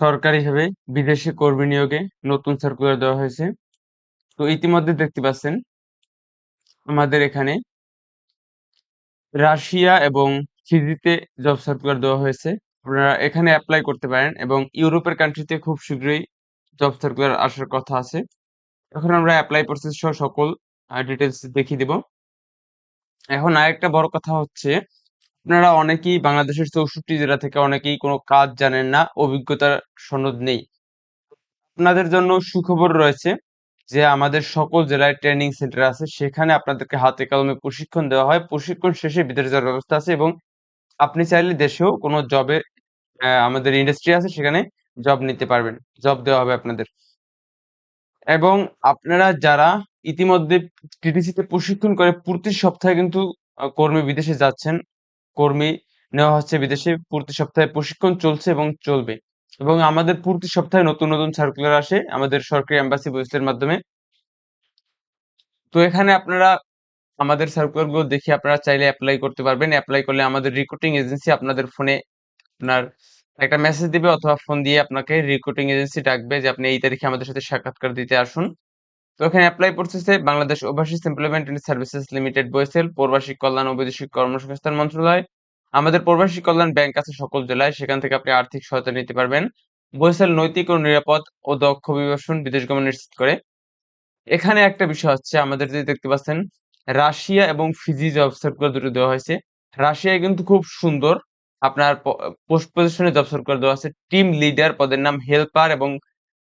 সরকারিভাবে বিদেশি কর্মী নিয়োগে নতুন সার্কুলার দেওয়া হয়েছে। তো ইতিমধ্যে দেখতে পাচ্ছেন, আমাদের এখানে রাশিয়া এবং ফিজিতে জব সার্কুলার দেওয়া হয়েছে। আপনারা এখানে অ্যাপ্লাই করতে পারেন এবং ইউরোপের কান্ট্রিতে খুব শীঘ্রই জব সার্কুলার আসার কথা আছে। এখন আমরা অ্যাপ্লাই প্রসেস সহ সকল ডিটেলস দেখিয়ে দিব। এখন আরেকটা বড় কথা হচ্ছে আপনারা অনেকেই বাংলাদেশের চৌষট্টি জেলা থেকে অনেকেই কোনো কাজ জানেন না, অভিজ্ঞতার সনদ নেই। আপনাদের জন্য সুখবর রয়েছে যে আমাদের সকল জেলায় ট্রেনিং সেন্টার আছে, সেখানে আপনাদেরকে হাতে কলমে প্রশিক্ষণ দেওয়া হয়। প্রশিক্ষণ শেষে বিদেশ যাওয়ার ব্যবস্থা আছে এবং আপনি চাইলে দেশেও কোনো জবে আমাদের ইন্ডাস্ট্রি আছে, সেখানে জব নিতে পারবেন। জব দেওয়া হবে আপনাদের। এবং আপনারা যারা ইতিমধ্যে টিটিসিতে প্রশিক্ষণ করে, প্রতি সপ্তাহে কিন্তু কর্মী বিদেশে যাচ্ছেন। কর্মী নেওয়া হচ্ছে। বিদেশে প্রতি সপ্তাহে প্রশিক্ষণ চলছে এবং চলবে। এবং আমাদের প্রতি সপ্তাহে নতুন নতুন সার্কুলার আসে আমাদের সরকারি এম্বাসি ওয়েবসাইটের মাধ্যমে। তো এখানে আপনারা আমাদের সার্কুলারগুলো দেখে আপনারা চাইলে অ্যাপ্লাই করতে পারবেন। অ্যাপ্লাই করলে আমাদের রিক্রুটিং এজেন্সি আপনাদের ফোনে আপনার একটা মেসেজ দিবে অথবা ফোন দিয়ে আপনাকে রিক্রুটিং এজেন্সি ডাকবে যে, আপনি এই তারিখে আমাদের সাথে সাক্ষাৎকার দিতে আসুন। তো এখানে অ্যাপ্লাই প্রসেসে Bangladesh overseas employment and services limited BOESL প্রবাসী কল্যাণ ও বৈদেশিক কর্মসংস্থান মন্ত্রণালয়। আমাদের প্রবাসী কল্যাণ ব্যাংক আছে সকল জেলায়, সেখান থেকে আপনি আর্থিক সহায়তা নিতে পারবেন। বৈসেল নৈতিক ও নিরাপদ ও দক্ষ অভিবাসন বিদেশ গমন নিশ্চিত করে। এখানে একটা বিষয় হচ্ছে, আমাদের যে দেখতে পাচ্ছেন, রাশিয়া এবং ফিজি জব সার্কুলার দুটো দেওয়া হয়েছে। রাশিয়ায় কিন্তু খুব সুন্দর আপনার পোস্ট পজিশনে জব সার্কুলার দেওয়া আছে। টিম লিডার পদের নাম হেল্পার এবং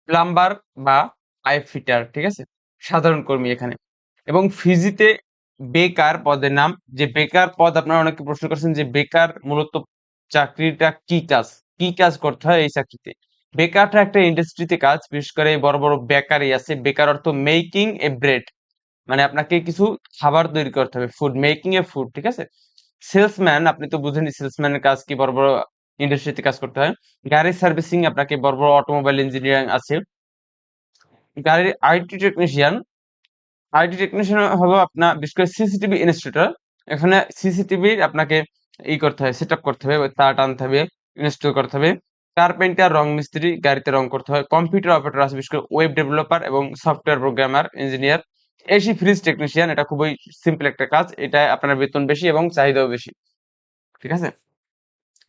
প্লাম্বার বা পাইপ ফিটার ঠিক আছে? সাধারণ কর্মী এখানে। এবং ফিজিতে বেকার পদের নাম, যে বেকার পদ আপনারা অনেকে প্রশ্ন করছেন যে বেকার মূলত চাকরিটা কি কাজ? কি কাজ করতে হয় এই চাকরিতে? বেকারটা একটা ইন্ডাস্ট্রিতে কাজ, বিশেষ করে বড় বড় বেকারি আছে। বেকার অর্থ মেকিং এ ব্রেড মানে আপনাকে কিছু খাবার তৈরি করতে হবে। ফুড মেকিং এ ফুড ঠিক আছে? সেলসম্যান আপনি তো বুঝেনি সেলসম্যানের কাজ কি বড় বড় ইন্ডাস্ট্রিতে কাজ করতে হয়। গাড়ি সার্ভিসিং আপনাকে বড় বড় অটোমোবাইল ইঞ্জিনিয়ারিং আছে। গাড়ির আইটি টেকনিশিয়ান আইটি টেকনিশিয়ান হলো আপনার, বিশেষ করে সিসিটিভি ইনস্টিটিউটর এখানে সিসিটিভি আপনাকে ই করতে হবে সেট করতে হবে, তার টানতে হবে ইনস্টল করতে হবে কার্পেন্টার রং মিস্ত্রি, গাড়িতে রং করতে হয় কম্পিউটার অপারেটর আছে, বিশেষ করে ওয়েব ডেভেলপার এবং software programmer engineer AC fridge technician এটা খুবই সিম্পল একটা কাজ, এটা আপনার বেতন বেশি এবং চাহিদাও বেশি, ঠিক আছে?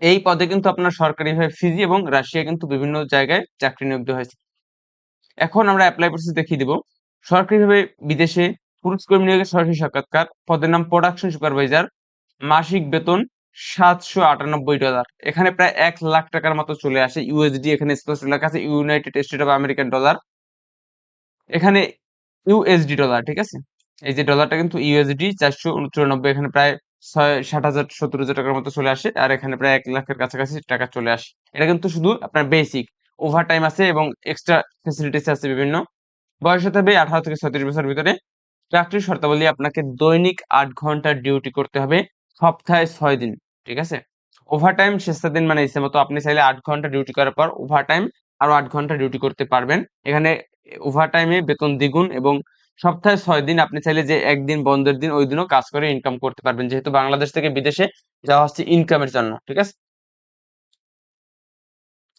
এই পদে কিন্তু আপনার সরকারিভাবে ফিজি এবং রাশিয়া কিন্তু বিভিন্ন জায়গায় চাকরি নিয়োগ হয়েছে। এখন আমরা অ্যাপ্লাই প্রসেস দেখিয়ে দিব। সরকারিভাবে বিদেশে পুরুষ কর্মী নিয়োগের সরাসরি সাক্ষাৎকার, পদের নাম প্রোডাকশন সুপারভাইজার মাসিক বেতন সাতশো আটানব্বই ডলার এখানে প্রায় এক লাখ টাকার মতো চলে আসে ইউএসডি এখানে স্পষ্ট লেখা আছে United State of American dollar এখানে ইউএসডি ডলার ঠিক আছে? এই যে ডলারটা কিন্তু ইউএসডি চারশো চুরানব্বই এখানে প্রায় ছয়, ষাট হাজার, সত্তর হাজার টাকার মতো চলে আসে। আর এখানে প্রায় এক লাখের কাছাকাছি টাকা চলে আসে। এটা কিন্তু শুধু আপনার বেসিক ওভার টাইম আছে এবং এক্সট্রা ফেসিলিটিস আছে বিভিন্ন। বয়স হতে হবে আঠারো থেকে ছত্রিশ বছর ভিতরে। চাকরির শর্তাবলী আপনাকে দৈনিক আট ঘণ্টা ডিউটি করতে হবে সপ্তাহে ছয় দিন, ঠিক আছে? ওভার টাইম শেষের দিন মানে ইচ্ছে মতো আপনি চাইলে আট ঘণ্টা ডিউটি করার পর ওভার টাইম আরও আট ঘণ্টা ডিউটি করতে পারবেন। এখানে ওভার টাইমে বেতন দ্বিগুণ এবং সপ্তাহে ছয় দিন আপনি চাইলে যে একদিন বন্ধের দিন ওই দিনও কাজ করে ইনকাম করতে পারবেন। যেহেতু বাংলাদেশ থেকে বিদেশে যাওয়া হচ্ছে ইনকামের জন্য, ঠিক আছে?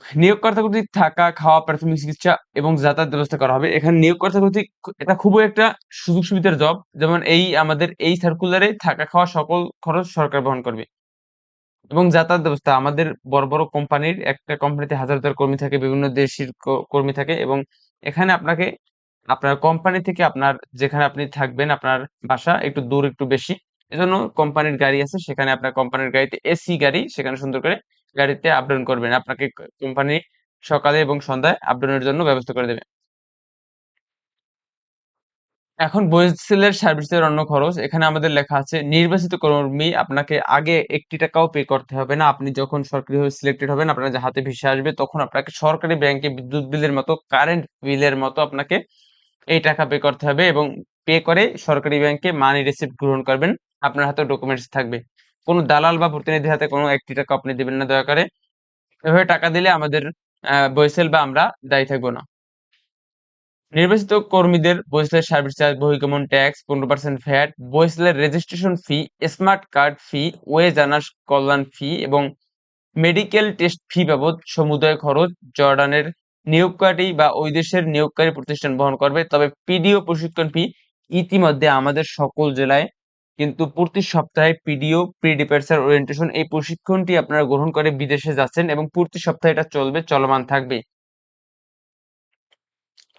নিয়োগকর্তা কর্তৃক থাকা, খাওয়া, প্রাথমিক চিকিৎসা এবং যাতায়াত ব্যবস্থা করা হবে। এখানে নিয়োগকর্তা কর্তৃক এটা খুবই একটা সুযোগ সুবিধার জব। যেমন এই আমাদের এই সার্কুলারে থাকা খাওয়া সকল খরচ সরকার বহন করবে। এবং যাতায়াত ব্যবস্থা আমাদের বড় বড় কোম্পানির একটা কোম্পানিতে হাজার হাজার কর্মী থাকে, বিভিন্ন দেশের কর্মী থাকে এবং এখানে আপনাকে, আপনার কোম্পানি থেকে আপনার যেখানে আপনি থাকবেন, আপনার বাসা একটু দূর, একটু বেশি। এজন্য কোম্পানির গাড়ি আছে, সেখানে আপনার কোম্পানির গাড়িতে এসি গাড়ি সেখানে সুন্দর করে গাড়িতে আপ ডাউন করবেন। আপনাকে কোম্পানি সকালে এবং সন্ধ্যায় আপ ডাউনের জন্য ব্যবস্থা করে দেবে। এখন বয়েসেলের সার্ভিসের অন্য খরচ। এখানে আমাদের লেখা আছে, নির্বাচিত কর্মী আপনাকে আগে একটি টাকাও পে করতে হবে না। আপনি যখন সরকারিভাবে সিলেক্টেড হবেন, আপনার যে হাতে ভিসা আসবে, তখন আপনাকে সরকারি ব্যাংকে বিদ্যুৎ বিলের মতো কারেন্ট বিলের মতো আপনাকে এই টাকা পে করতে হবে এবং পে করে সরকারি ব্যাংকে মানি রিসিপ্ট গ্রহণ করবেন। আপনার হাতে ডকুমেন্টস থাকবে। কোনো দালাল বা প্রতিনিধি হাতে কোনো একটি টাকা আপনি দিবেন না দয়া করে। এভাবে টাকা দিলে আমাদের বৈসেল বা আমরা দায়ী থাকব না। নির্বাচিত কর্মীদের বৈসেলের সার্ভিস চার্জ বহিগমন ট্যাক্স, পনেরো percent VAT বৈসেলের registration fee smart card fee wage earners কল্যাণ ফি এবং মেডিকেল টেস্ট ফি বাবদ সমুদয় খরচ জর্ডানের নিয়োগকারী বা ওই দেশের নিয়োগকারী প্রতিষ্ঠান বহন করবে। তবে পিডিও প্রশিক্ষণ ফি ইতিমধ্যে আমাদের সকল জেলায় কিন্তু প্রতি সপ্তাহে পিডিও প্রি ডিপার্চার ওরিয়েন্টেশন এই প্রশিক্ষণটি আপনারা গ্রহণ করে বিদেশে যাচ্ছেন এবং প্রতি সপ্তাহে এটা চলবে, চলমান থাকবে।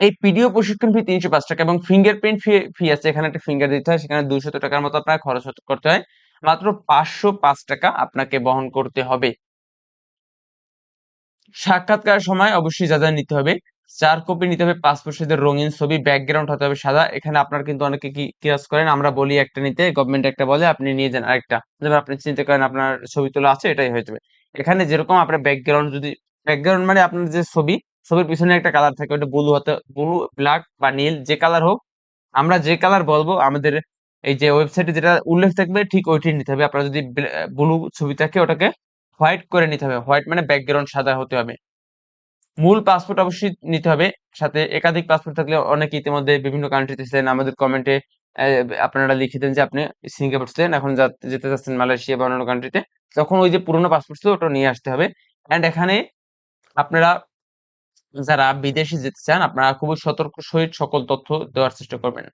এই পিডিও প্রশিক্ষণ ফি তিনশো পাঁচ টাকা এবং ফিঙ্গারপ্রিন্ট ফি ফি আছে, এখানে একটা ফিঙ্গার দিতে হয়, সেখানে দুশত টাকার মতো আপনার খরচ করতে হয়। মাত্র পাঁচশো পাঁচ টাকা আপনাকে বহন করতে হবে। সাক্ষাৎকার সময় অবশ্যই যা যা নিতে হবে। চার কপি নিতে হবে পাসপোর্ট সাইজের রঙিন ছবি ব্যাকগ্রাউন্ড হতে হবে সাদা। এখানে আপনার কিন্তু অনেকে কি কাজ করেন, আমরা বলি একটা নিতে গভর্নমেন্ট একটা বলে, আপনি নিয়ে যান আরেকটা। যেমন আপনি চিন্তা করেন আপনার ছবি তোলা আছে, এটাই হয়ে যাবে। এখানে যেরকম আপনার ব্যাকগ্রাউন্ড যদি ব্যাকগ্রাউন্ড মানে আপনার যে ছবি, ছবির পিছনে একটা কালার থাকে, ওটা ব্লু হতে ব্লু ব্ল্যাক বা নীল, যে কালার হোক, আমরা যে কালার বলব, আমাদের এই যে ওয়েবসাইটে যেটা উল্লেখ থাকবে, ঠিক ওইটি নিতে হবে। আপনার যদি ব্লু ছবি থাকে, ওটাকে হোয়াইট করে নিতে হবে। হোয়াইট মানে ব্যাকগ্রাউন্ড সাদা হতে হবে। মূল পাসপোর্ট অবশ্যই নিতে হবে। সাথে একাধিক পাসপোর্ট থাকলে অনেকে ইতিমধ্যে বিভিন্ন কান্ট্রিতে ছিলেন। আমাদের কমেন্টে আপনারা লিখে দেন যে আপনি সিঙ্গাপুর ছিলেন, এখন যেতে যাচ্ছেন মালয়েশিয়া বা অন্যান্য কান্ট্রিতে তখন ওই যে পুরোনো পাসপোর্ট ছিল, ওটা নিয়ে আসতে হবে। অ্যান্ড এখানে আপনারা যারা বিদেশে যেতে চান, আপনারা খুবই সতর্ক সহিত সকল তথ্য দেওয়ার চেষ্টা করবেন।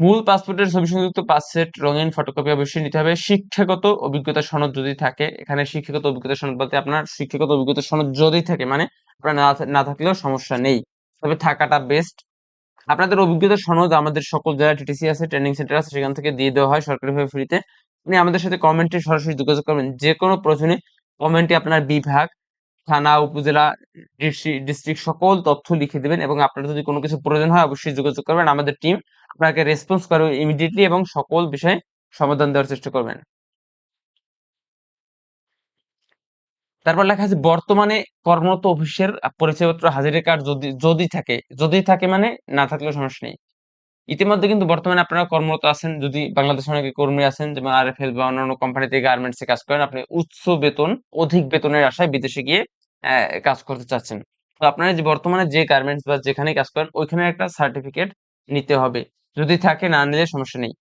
মূল পাসপোর্টের ছবি সংযুক্ত পাঁচ সেট রঙিন ফটোকপি অবশ্যই নিতে হবে। শিক্ষাগত অভিজ্ঞতা সনদ যদি থাকে, এখানে শিক্ষাগত অভিজ্ঞতা সনদ বলতে আপনার শিক্ষাগত অভিজ্ঞতা সনদ যদি থাকে মানে আপনার না থাকলেও সমস্যা নেই। তবে থাকাটা বেস্ট আপনাদের অভিজ্ঞতা সনদ আমাদের সকল জেলা টিটিসি আছে ট্রেনিং সেন্টার আছে, সেখান থেকে দিয়ে দেওয়া হয় সরকারিভাবে ফ্রিতে আপনি আমাদের সাথে কমেন্টে সরাসরি যোগাযোগ করবেন। যে কোনো প্রয়োজনে কমেন্টে আপনার বিভাগ থানা, উপজেলা ডিস্ট্রিক্ট সকল তথ্য লিখে দেবেন এবং আপনার যদি কোনো কিছু প্রয়োজন হয় অবশ্যই যোগাযোগ করবেন। আমাদের টিম আপনাকে রেসপন্স করবে ইমিডিয়েটলি এবং সকল বিষয়ে সমাধান দেওয়ার চেষ্টা করবেন। তারপর লেখা আছে, বর্তমানে কর্মরত অফিসের পরিচয়পত্র হাজিরা কার্ড যদি যদি থাকে যদি থাকে মানে না থাকলেও সমস্যা নেই। ইতিমধ্যে কিন্তু বর্তমানে আপনারা কর্মরত আছেন, যদি বাংলাদেশ অনেকে কর্মী আছেন, যেমন আর এফ এল বা অন্যান্য কোম্পানিতে গার্মেন্টসে কাজ করেন, আপনি উচ্চ বেতন, অধিক বেতনের আশায় বিদেশে গিয়ে কাজ করতে চাচ্ছেন। তো আপনারা যে বর্তমানে যে গার্মেন্টস বা যেখানে কাজ করেন, ওইখানে একটা সার্টিফিকেট নিতে হবে। যদি থাকে, না নিলে সমস্যা নেই।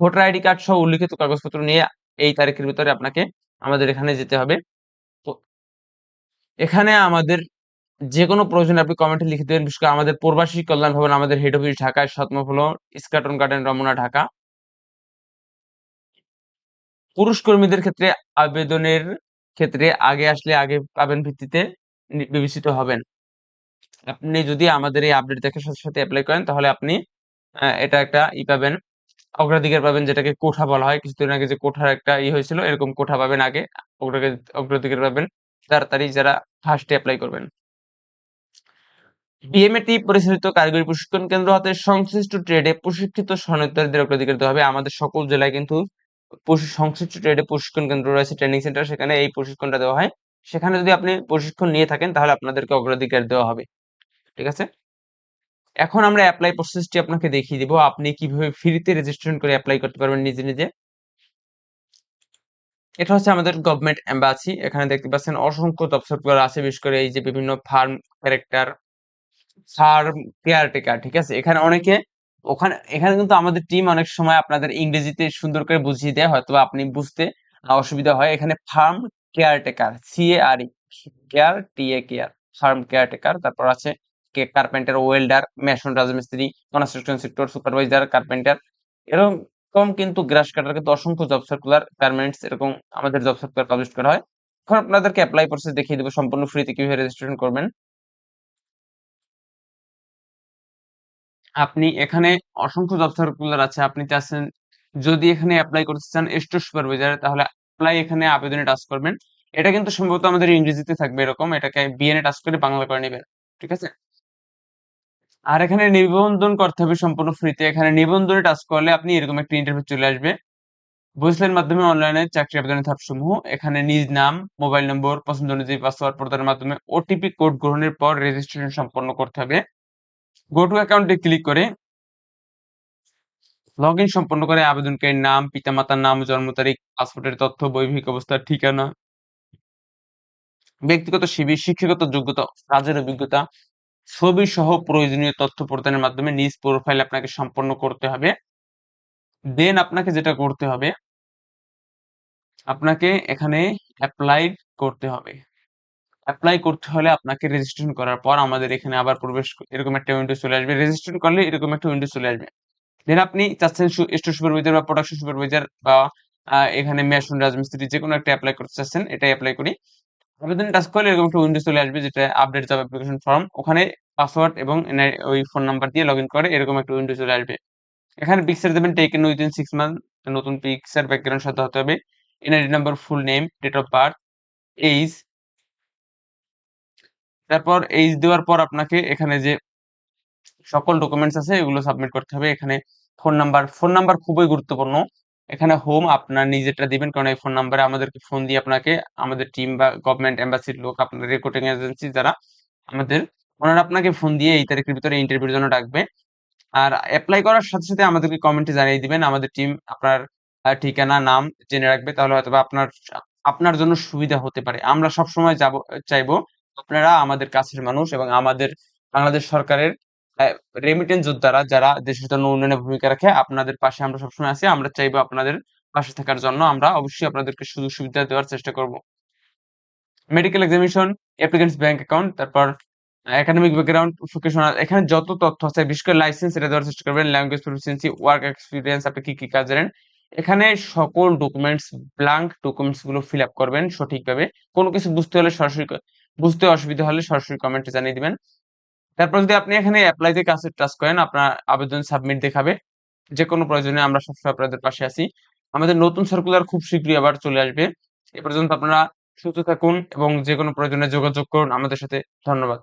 ভোটার আইডি কার্ড সহ উল্লিখিত কাগজপত্র নিয়ে এই তারিখের ভিতরে আপনাকে আমাদের এখানে যেতে হবে। তো এখানে আমাদের যে কোনো প্রয়োজনে আপনি কমেন্টে লিখে দেবেন। বিশেষ করে আমাদের প্রবাসী কল্যাণ ভবন, আমাদের হেড অফিস ঢাকায় সৎমফল, স্কাটন গার্ডেন রমনা, ঢাকা। পুরুষ কর্মীদের ক্ষেত্রে আবেদনের ক্ষেত্রে আগে আসলে আগে পাবেন ভিত্তিতে বিবেচিত হবেন। আপনি যদি আমাদের এই আপডেট দেখে সাথে সাথে অ্যাপ্লাই করেন, তাহলে আপনি এটা একটা ই পাবেন, অগ্রাধিকার পাবেন, যেটাকে কোঠা বলা হয়। কিছুদিন আগে যে কোঠার একটা ই হয়েছিল, এরকম কোঠা পাবেন আগে অগ্রাধিকার পাবেন, তাড়াতাড়ি যারা ফার্স্টে অ্যাপ্লাই করবেন। বিএমএটি পরিচালিত কারিগরি প্রশিক্ষণ কেন্দ্র হাতে সংশ্লিষ্ট ট্রেডে প্রশিক্ষিত সনদদারদের অগ্রাধিকার দিতে হবে। আমাদের সকল জেলায় কিন্তু সংশ্লিষ্ট ট্রেডে প্রশিক্ষণ কেন্দ্র রয়েছে ট্রেনিং সেন্টার সেখানে এই প্রশিক্ষণটা দেওয়া হয়। সেখানে যদি আপনি প্রশিক্ষণ নিয়ে থাকেন, তাহলে আপনাদেরকে অগ্রাধিকার দেওয়া হবে। ঠিক আছে? এখন আমরা অ্যাপ্লাই প্রসেসটি আপনাকে দেখিয়ে দিব। আপনি কীভাবে ফ্রিতে রেজিস্ট্রেশন করে অ্যাপ্লাই করতে পারবেন নিজে নিজে। এটা হচ্ছে আমাদের গভর্নমেন্ট এম্বাসি এখানে দেখতে পাচ্ছেন অসংখ্য সফটওয়্যার আছে, বিশেষ করে এই যে বিভিন্ন ফার্ম ক্যারেক্টার ফার্ম কেয়ারটেকার ঠিক আছে? এখানে অনেকে ওখানে এখানে কিন্তু আমাদের টিম অনেক সময় আপনাদের ইংরেজিতে সুন্দর করে বুঝিয়ে দেয় হয়তো আপনি বুঝতে অসুবিধা হয়। এখানে farm caretaker C A R E care T A care farm caretaker তারপর আছে কার্পেন্টার ওয়েল্ডার মেশন রাজমিস্ত্রি কনস্ট্রাকশন সেক্টর সুপারভাইজার কার্পেন্টার এরকম কম কিন্তু গ্রাস কাটার কিন্তু অসংখ্য জব সার্কুলার গার্মেন্টস এরকম আমাদের জব সার্কুলার পাবলিশ করা হয়। এখন আপনাদেরকে অ্যাপ্লাই প্রসেস দেখিয়ে দেবো সম্পূর্ণ ফ্রিতে কীভাবে রেজিস্ট্রেশন করবেন। আপনি এখানে অসংখ্য জব সার্কুলার আছে। আপনি চাচ্ছেন যদি এখানে অ্যাপ্লাই করতে চান স্টোর সুপারভাইজার তাহলে অ্যাপ্লাই এখানে আবেদনে টাচ করবেন। এটা কিন্তু সম্ভবত আমাদের ইংরেজিতে থাকবে এরকম। এটাকে বিএনএ টাচ করে বাংলা করে নেবেন। ঠিক আছে? আর এখানে নিবন্ধন করতে হবে সম্পূর্ণ ফ্রিতে এখানে নিবন্ধনে টাচ করলে আপনি এরকম একটা ইন্টারভিউ চলে আসবে। বুঝলেন মাধ্যমে অনলাইনে চাকরি আবেদনের ধাপসমূহ। এখানে নিজ নাম মোবাইল নম্বর পছন্দ অনুযায়ী পাসওয়ার্ড প্রদানের মাধ্যমে ওটিপি কোড গ্রহণের পর রেজিস্ট্রেশন সম্পন্ন করতে হবে। গো টু অ্যাকাউন্টে ক্লিক করে লগ ইন সম্পন্ন করে, আবেদনকারীর নাম, পিতামাতার নাম, জন্ম তারিখ, পাসপোর্টের তথ্য, বৈবাহিক অবস্থার ঠিকানা, ব্যক্তিগত শিবির শিক্ষাগত যোগ্যতা, কাজের অভিজ্ঞতা, ছবি সহ প্রয়োজনীয় তথ্য প্রদানের মাধ্যমে নিজ প্রোফাইল আপনাকে সম্পন্ন করতে হবে। দেন আপনাকে যেটা করতে হবে, আপনাকে এখানে অ্যাপ্লাই করতে হবে। অ্যাপ্লাই করতে হলে আপনাকে রেজিস্ট্রেশন করার পর আমাদের এখানে আবার প্রবেশ এরকম একটা উইন্ডো চলে আসবে। রেজিস্ট্রেশন করলে এরকম একটা উইন্ডো চলে আসবে। দেন আপনি চাচ্ছেন স্টোর সুপারভাইজার বা প্রোডাকশন সুপারভাইজার বা এখানে মেশন রাজমিস্ত্রি যে কোনো একটা অ্যাপ্লাই করতে চাচ্ছেন, এটাই অ্যাপ্লাই করি। আবেদন টাচ করলে এরকম একটা উইন্ডো চলে আসবে যেটা আপডেট জব অ্যাপ্লিকেশন ফর্ম ওখানে পাসওয়ার্ড এবং ওই ফোন নাম্বার দিয়ে লগ ইন করে এরকম একটা উইন্ডো চলে আসবে। এখানে পিকচার দেবেন টেকেন উইদিন সিক্স মান্থ নতুন পিকচার ব্যাকগ্রাউন্ড সাথে হতে হবে NID number full name date of birth age তারপর এইজ দেওয়ার পর আপনাকে এখানে যে সকল ডকুমেন্টস আছে, এগুলো সাবমিট করতে হবে। এখানে ফোন নাম্বার ফোন নাম্বার খুবই গুরুত্বপূর্ণ। এখানে হোম আপনার নিজেরটা দিবেন, কারণ এই ফোন নাম্বারে আমাদেরকে ফোন দিয়ে আপনাকে, আমাদের টিম বা গভর্নমেন্ট এম্বাসির লোক, আপনার রেকর্ডিং এজেন্সি যারা, আমাদের, ওনারা আপনাকে ফোন দিয়ে এই তারিখের ভিতরে ইন্টারভিউর জন্য ডাকবে। আর অ্যাপ্লাই করার সাথে সাথে আমাদেরকে কমেন্টে জানিয়ে দিবেন, আমাদের টিম আপনার ঠিকানা, নাম জেনে রাখবে। তাহলে হয়তো আপনার আপনার জন্য সুবিধা হতে পারে। আমরা সব সময় যাব, চাইব আপনারা আমাদের কাছের মানুষ এবং আমাদের বাংলাদেশ সরকারের রেমিটেন্স যোদ্ধারা যারা দেশের জন্য উন্নয়নে ভূমিকা রাখে, আপনাদের পাশে আমরা সবসময় আছি। আমরা চাইব আপনাদের পাশে থাকার জন্য। আমরা অবশ্যই আপনাদেরকে সুযোগ সুবিধা দেওয়ার চেষ্টা করব। Medical examination applicants bank account তারপর একাডেমিক ব্যাকগ্রাউন্ড ভোকেশনাল এখানে যত তথ্য আছে, বিশেষ করে লাইসেন্স এটা দেওয়ার চেষ্টা করবেন। ল্যাঙ্গুয়েজ প্রফিসিয়েন্সি ওয়ার্ক এক্সপিরিয়েন্স আপনি কি কি কাজ জানেন? এখানে সকল ডকুমেন্টস ব্ল্যাঙ্ক ডকুমেন্টসগুলো ফিল আপ করবেন সঠিকভাবে। কোনো কিছু বুঝতে হলে সরাসরি বুঝতে অসুবিধা হলে সরাসরি কমেন্টে জানিয়ে দিবেন। তারপর যদি আপনি এখানে অ্যাপ্লাই দিয়ে কাছে টাচ করেন, আপনার আবেদন সাবমিট দেখাবে। যে কোনো প্রয়োজনে আমরা সবসময় আপনাদের পাশে আছি। আমাদের নতুন সার্কুলার খুব শীঘ্রই আবার চলে আসবে। এ পর্যন্ত আপনারা সুস্থ থাকুন এবং যে কোনো প্রয়োজনে যোগাযোগ করুন। আমাদের সাথে ধন্যবাদ।